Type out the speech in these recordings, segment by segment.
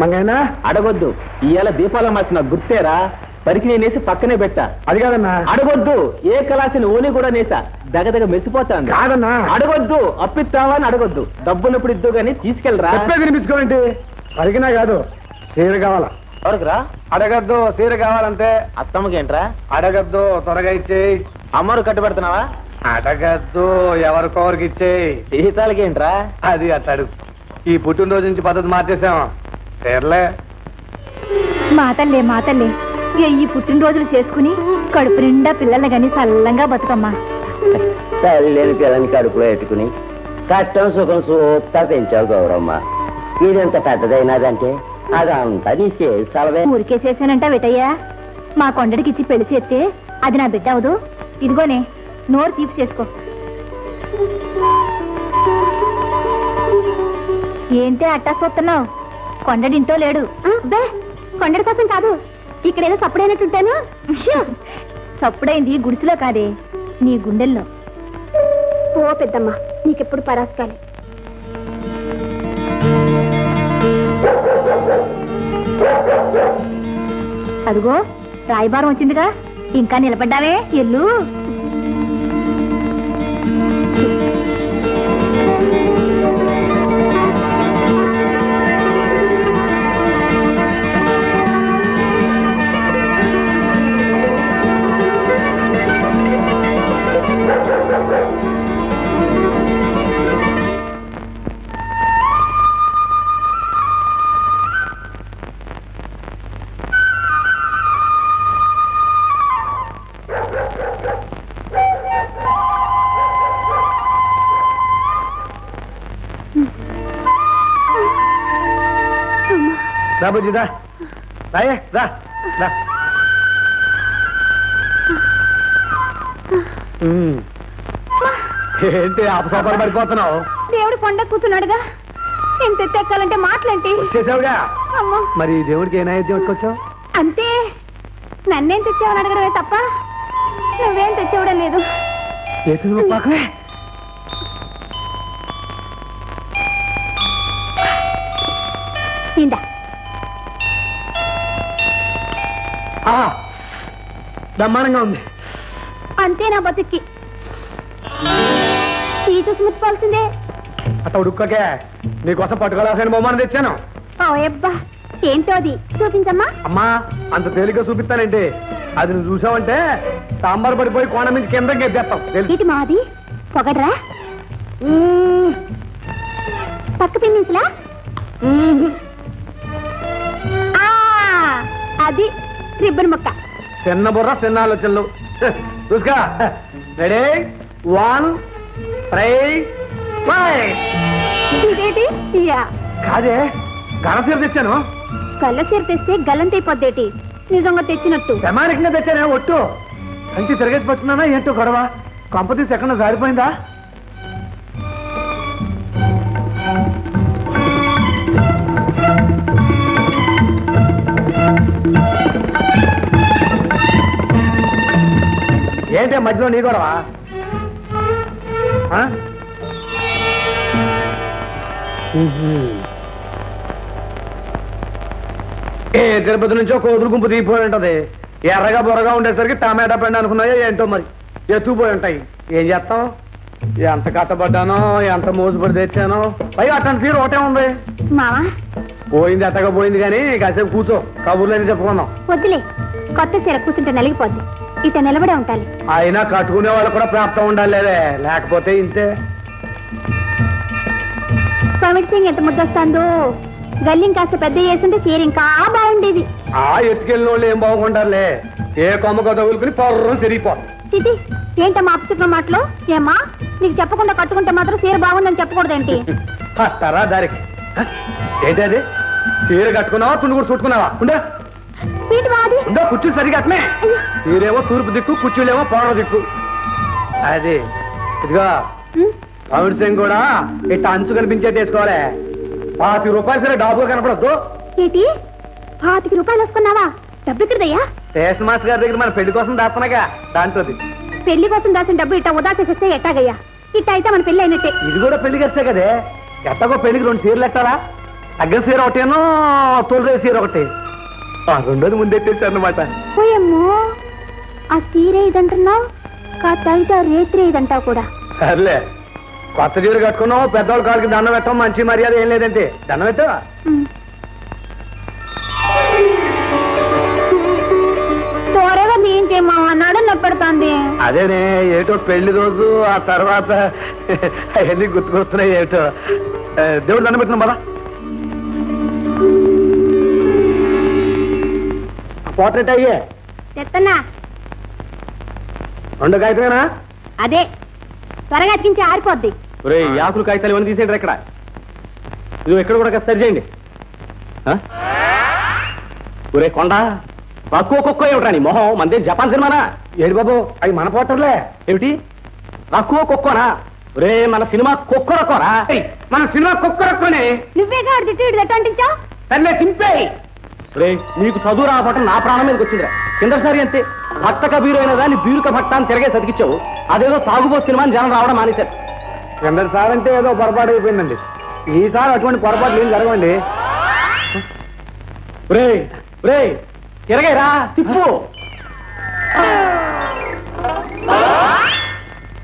మంగైనా అడగొద్దు. ఇవాళ దీపాల మార్చిన గుర్తేరా? పరికి నేనేసి పక్కనే పెట్టా. అది కాదన్నా. అడగొద్దు. ఏ కళాశని ఓని కూడా నేసా. దగదగ మెచ్చిపోతాను కాదన్నా. అడగొద్దు. అప్పిస్తావా అని అడగొద్దు. డబ్బున్నప్పుడు ఇద్దు గాని తీసుకెళ్ళరా. వినిపించుకోండి అడిగినా కాదు చీర కావాలా? ఎవరికిరా? అడగద్దు చీర కావాలంటే. అత్తమ్మకేంట్రా? అడగద్దు త్వరగా ఇచ్చేయి. అమ్మరు కట్టుబెడుతున్నావా అడగద్దు ఎవరికొవరికి ఇచ్చేయి. జీతాలకేంట్రా అది అట్టాడు. ఈ పుట్టినరోజు నుంచి పద్ధతి మార్చేసాం. చీరలే మాతల్లే మాతల్లే ఈ పుట్టినరోజులు చేసుకుని కడుపు నిండా పిల్లల్ని గాని చల్లంగా బతుకమ్మా. తల్లిని పిల్లని కడుపులో పెట్టుకుని కష్టం సుఖం సూత్తా పెంచావు గౌరమ్మ. ఇదెంత పెద్దదైనదంటే అదంతా నీ చేసి సలవే ఊరికే చేశానంట వెటయ్యా. మా కొండడికి ఇచ్చి పెళ్ళి చేస్తే అది నా బిడ్డ అవదు. ఇదిగోనే నోరు తీపి చేసుకో. ఏంటి అట్టా చూస్తున్నావు కొండడింటో లేడు. బే కొండడి కోసం కాదు. ఇక్కడేదో సప్పుడైనట్టుంటాను సప్పుడైంది గుడిసెలో కాదే నీ గుండెల్లో. ఓ పెద్దమ్మ నీకెప్పుడు పరాస్కాలి అదిగో రాయబారం వచ్చిందిగా. ఇంకా నిలబడ్డావే ఎల్లు. బుజ్జి రా రాయే రా రా. ఏంటి అపసోపాలు పడిపోతున్నావు? దేవుడు కొండ కూర్చున్నాడుగా. నేను తెత్తెక్కాలంటే మాటలేంటి? వచ్చేసావుగా? అమ్మో. మరి దేవుడికి ఏ నైవేద్యం వచ్చావు అంతే. నన్నేం తెచ్చావని అడగడమే తప్ప నువ్వేం తెచ్చేవడం లేదు. పాకమే ఇందా బ్రహ్మాండంగా ఉంది. అంతే నా బతుక్కి. చూసి ముట్టుకోవాల్సిందే అట్ట ఉడుక్కకే. నీకోసం పట్టుకోవాల్సిన బొమ్మను తెచ్చాను. ఓ అబ్బా ఏంటో అది? చూపించమ్మా. అమ్మా అంత తేలిగ్గా చూపిస్తానంటే అది నువ్వు చూసావంటే సాంబార్ పడిపోయి కోణ నుంచి కిందకి తెలుసు. ఏంటి మాది. పొగడ్రా. పక్క పిన్నించలా. ఆ, అది రిబ్బన్ ముక్క. చిన్న బుర్ర చిన్న ఆలోచనలు. చూసుకో. రెడీ? వన్ ఇదేటి? యా. కాదే గణసీర తెచ్చాను. కళ్ళ చీర తెస్తే గల్లంతైపోద్దేటి నిజంగా తెచ్చినట్టు. ప్రమాణికంగా తెచ్చానే ఒట్టు. కంచి తిరగేసి పట్టుకున్నానా ఏంటో గొడవ. కంపతీసి ఎక్కడ జారిపోయిందా? మధ్యలో నీ గొడవ? ఏ తిరుపతి నుంచో కోతులు గుంపు దిగిపోయి ఉంటది ఎర్రగా బొరగా ఉండేసరికి టమాటా పండు అనుకున్నాయో ఏంటో మరి. ఎత్తుకుపోయి ఉంటాయి. ఏం చేస్తాం? ఎంత కట్టబడ్డానో ఎంత మోసుపడి తెచ్చానో. పైగా అట్టని సీర ఒకటే ఉంది. మావా? పోయింది ఎట్టగా పోయింది కానీ కాసేపు కూర్చో. కబుర్లేని చెప్పుకుందాం. వద్దులే. కొత్త చీర కూర్చుంటే నలిగిపోద్ది. ఇట నిలబడే ఉండాలి అయినా కట్టుకునే వాళ్ళు కూడా ప్రాప్తం ఉండాలి లేదే లేకపోతే ఇంతే. కోవిడ్ సింగ్ ఎంత ముద్దొస్తుందో. గల్లిం కాస్త పెద్ద చేసుంటే చీర ఇంకా బాగుండేది. ఆ ఎత్తుకెళ్ళిన వాళ్ళు ఏం బాగుంటారులే. ఏ కొమ్మకో తగులుకుని పొర్రం తిరిగిపోతాం. చిచి ఏంటమ్మా అప్సుకున్న మాటలు? ఏమ్మా? నీకు చెప్పకుండా కట్టుకుంటే మాత్రం చీర బాగుందని చెప్పకూడదేంటి? వస్తారా దారికి? హ? ఏంటి అది చీర కట్టుకున్నావా తుండు కూడా చుట్టుకున్నావా? ఉండే. వాది ఉందో కుర్చీలు సరిగా అట్నే. చీరేమో తూర్పు దిక్కు కుర్చీలేమో పౌడవ దిక్కు. అది ఇదిగో. పవన్ సింగ్ కూడా ఇట్ట అంచు కనిపించేది వేసుకోవాలి. పాతి రూపాయలు సరే డాబు కనపడద్దు. ఏంటి? పాతిక రూపాయలు వేసుకున్నావా? డబ్బు ఇక్కడదయ్యా స్టేషన్ మాస్టర్ గారి దగ్గర మన పెళ్ళి కోసం దాస్తున్నాగా దాంట్లోది పెళ్ళి కోసం దాచిన డబ్బు ఇట్ట ఉదా చేసేస్తే ఎట్టాగయ్యా? ఇట్ట అయితే మన పెళ్ళి అయినట్టే. ఇది కూడా పెళ్ళి ఖర్చే కదే. ఎట్టగో పెళ్ళికి రెండు చీరలు ఎట్టాలా? అగ్గ సీర ఒకటేనో తొలిరే సీర ఒకటి. ఆ రెండోది ముందెట్టేసారు అనమాట పోయమ్మో ఆ సీర ఇదంటున్నావు కాస్త అయితే ఆ రేత్రి ఇదంటావు కూడా? సర్లే కొత్త చీర కట్టుకున్నావు పెద్దవాళ్ళ కాళ్ళకి దండం పెట్టడం మంచి మర్యాద ఏం లేదంటే. దండం పెట్టావా? అన్నాడు నొప్పెడుతోంది. అదేనే ఏటో పెళ్ళి రోజు ఆ తర్వాత అవన్నీ గుర్తుకొస్తున్నాయి ఏటో. దేవుడు దండం పెట్టిన మరా పోర్ట్రేట్ అయ్యే. చెత్తన్నా రెండు కాగితమేనా అదే. త్వరగా అతికించి ఆరిపోద్ది. ఒరే యాకులు కాగితాలు ఇవన్నీ తీసేయండి ఇక్కడ? ఇది ఎక్కడ కూడా కాస్త సరి చేయండి? ఒరే కొండ రక్కు కుక్కో ఏమిట్రా నీ మొహం? మందే జపాన్ సినిమానా? ఏడు బాబు అవి మన పోటర్లే. ఏమిటి? రక్కువ కుక్కోనా? ఒరే మన సినిమా కుక్క రక్కోరా? మన సినిమా కుక్క రక్కోనే. నువ్వే కాదు తిట్టి ఇటు తట్టు అంటించావు సర్లే తింపే రే నీకు చదువు రావటం నా ప్రాణం మీదకి వచ్చిందిరా. కిందసారి అంతే. భక్త కబీరు అయిన దాన్ని బీరుక భక్త అని తిరగే సతికిచ్చావు. అదేదో సాగుబో సినిమా అని జనం రావడం మానేశారు. కిందసారి అంటే ఏదో పొరపాటు అయిపోయిందండి. ఈసారి అటువంటి పొరపాట్లు ఏం జరగండి రే రే తిరగేరా తిప్పు.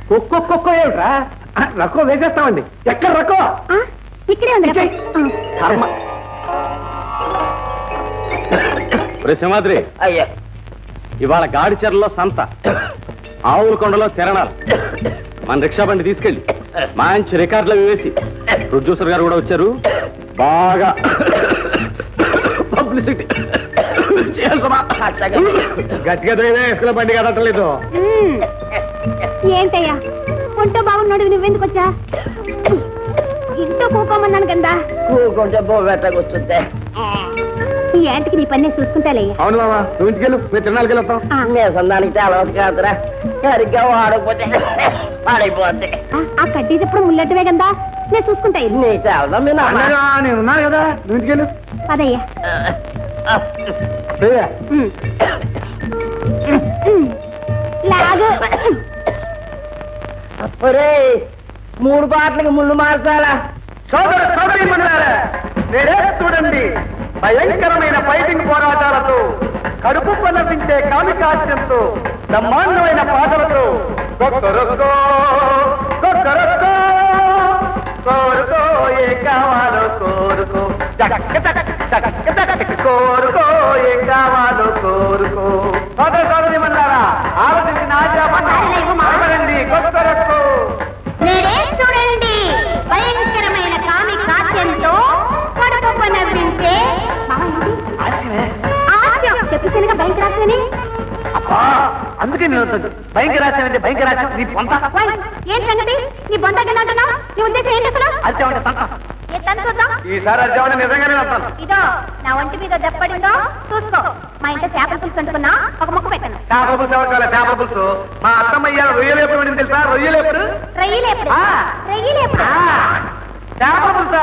కుక్కో కుక్కో ఏమిట్రా? రక్కో వేసేస్తామండి. ఎక్కడ రక్కో? ఇక్కడే ఉంది. కర్మ. సింహాద్రి. అయ్యా. ఇవాళ గాడి చెరలో సంత. ఆవుల కొండలో తిరణాలు. మన రిక్షా బండి తీసుకెళ్ళి. మంచి రికార్డులు వేసి. ప్రొడ్యూసర్ గారు కూడా వచ్చారు. బాగా పబ్లిసిటీ. గట్టిగా బండి కదటలేదు ఉమ్. ఏంటయ్యా? ఒంటో బాగున్నాడు నువ్వెందుకు వచ్చా? ఇంట్లో కూకోమన్నాను కదా. కూకుంటే బొబ్బెట్టకొచ్చుద్దే ఈ యాంటికి నీ పన్నే చూసుకుంటాలయ్యా. అవును మామా నువ్వు ఇంటికెళ్ళు మేము తిరణాలకి వెళ్తాం. ఆ, మేసందానికి చాలా కాదురా. సరిగ్గా వాడకపోతే పాడైపోద్ది ఆ, కడ్డీ చెప్పుడు ముల్లట్టువే కదా నేను చూసుకుంటా ఇల్లు. నాన్న. నేను ఉన్నాను కదా నువ్వు ఇంటికెళ్ళు. పదయ్యా. ఏ, ఉమ్. ఉమ్. లాగు. ఒరే మూడు పాటలకి ముళ్ళు మార్చాలా సోదర సోదరి మీరే చూడండి. భయంకరమైన ఫైటింగ్ పోరాటాలతో కడుపు పన్నపించే కామికాస్యంతో బ్రహ్మాండమైన పాటలతో. కోరుకో ఏ కావాలో కోరుకో. కోరుకో ఏం కావాలో కోరుకో. సోదర సోదరి మన్నారా ఆలోచించిన ఆచారండి అందుకే నేను భయంకరాశం అంటే భయంకరాశం నీ పొంత ఏం సంగతి? నీ అంటున్నావు నీ ఉద్దేశం ఏంటి అసలు? అర్జం అంటే సంత. ఏ తను చూద్దాం? ఈసారి అర్జం అంటే నిజంగానే వస్తాను ఇదో నా ఒంటి మీద దెబ్బడిందో చూసుకో. మా ఇంట్లో చేపల పులుసు అంటుకున్నా ఒక ముక్క పెట్టను. చేపల పులుసు ఎవరు కావాలి? చేపల పులుసు. మా అత్తమ్మ రొయ్యలు ఎప్పుడు వండింది తెలుసా? రొయ్యలు ఎప్పుడు? రొయ్యలేపుడు ఆ. రొయ్యలేపుడు చేపల పులుసా?